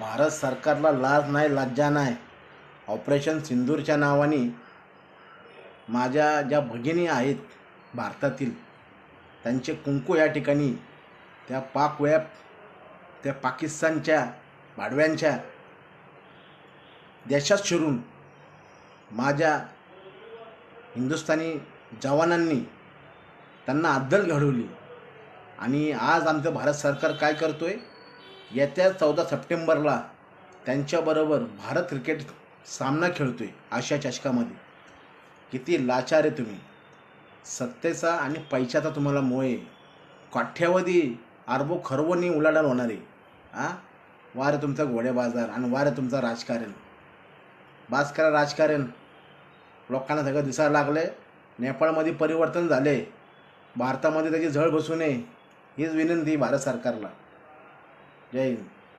भारत सरकारला लाज नाही लज्जा नाही. ऑपरेशन सिंदूरच्या नावाने माझ्या ज्या भगिनी आहेत भारतातील त्यांचे कुंकू या ठिकाणी त्या पाक त्या पाकिस्तानच्या भाडव्यांच्या देशात शिरून माझ्या हिंदुस्थानी जवानांनी त्यांना अद्दल घडवली. आणि आज आमचं भारत सरकार काय करतो आहे येत्या चौदा सप्टेंबरला त्यांच्याबरोबर भारत क्रिकेट सामना खेळतो आहे आशिया चषकामध्ये. किती लाचार आहे तुम्ही. सत्तेचा आणि पैशाचा तुम्हाला मोह आहे. काठ्यावधी अरबो खरवणी उलाढाल होणार आहे. आ? वारे तुमचा घोडे बाजार आणि वारे तुमचं राजकारण. बास करा राजकारण. लोकांना सगळं दिसायला लागलं आहे नेपाळमध्ये परिवर्तन झाले भारतामध्ये त्याची झळ बसू नये. हीच विनंती भारत सरकारला. जय हिंद